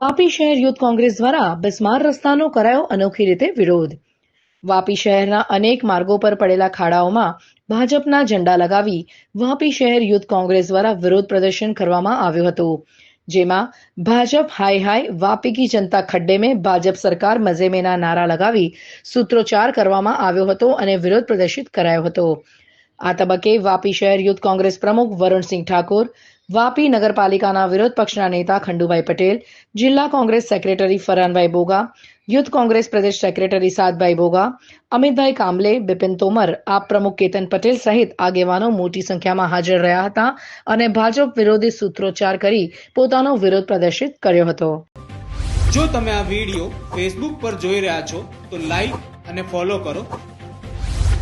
વાપી શહેર યુથ કોંગ્રેસ દ્વારા બિસ્માર રસ્તાનો કરાયો અનોખી રીતે વિરોધ. વાપી શહેરના અનેક માર્ગો પર પડેલા ખાડાઓમાં ભાજપના ઝંડા લગાવી વાપી શહેર યુથ કોંગ્રેસ દ્વારા વિરોધ પ્રદર્શન કરવામાં આવ્યું હતું, જેમાં ભાજપ હાય હાય, વાપી કી જનતા ખડ્ડે મેં ભાજપ સરકાર મજે મેના નારા લગાવી સૂત્રોચ્ચાર કરવામાં આવ્યો હતો અને વિરોધ પ્રદર્શિત કરાયો હતો. આ તબક્કે વાપી શહેર યુથ કોંગ્રેસ પ્રમુખ વરુણસિંહ ઠાકોર, વાપી નગરપાલિકાના વિરોધ પક્ષના નેતા ખંડુભાઈ પટેલ, જિલ્લા કોંગ્રેસ સેક્રેટરી ફરહાનભાઈ બોગા, યુથ કોંગ્રેસ પ્રદેશ સેક્રેટરી સાદભાઈ બોગા, અમિતભાઈ કામલે, બિપિન તોમર, આપ પ્રમુખ કેતન પટેલ સહિત આગેવાનો મોટી સંખ્યામાં હાજર રહ્યા હતા અને ભાજપ વિરોધી સૂત્રોચ્ચાર કરી પોતાનો વિરોધ પ્રદર્શિત કર્યો હતો. જો તમે આ વીડિયો ફેસબુક પર જોઈ રહ્યા છો, તો લાઈક અને ફોલો કરો.